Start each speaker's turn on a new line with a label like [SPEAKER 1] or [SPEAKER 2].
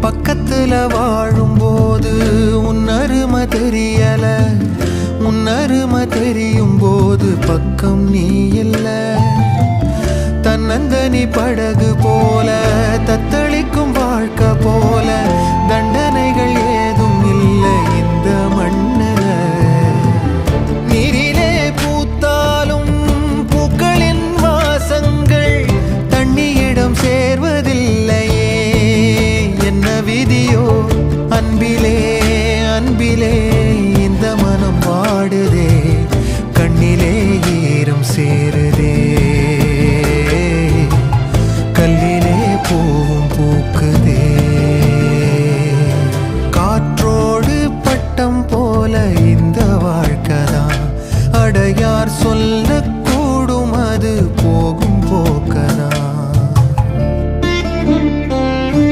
[SPEAKER 1] பக்கத்துல வாழும்போது உன் அருமை தெரியல. உன்னருமை தெரியும் போது பக்கம் நீ இல்ல. தன்னந்தனி படகு போல தத்தளிக்கும் வாழ்க்கை போல அன்பிலே இந்த மனம் வாடுதே கண்ணிலே ஈரம் சேருதே. கல்லிலே பூவும் பூக்குதே. காற்றோடு பட்டம் போல இந்த வாழ்க்கைதான் அடையார் சொல்லக்கூடும் அது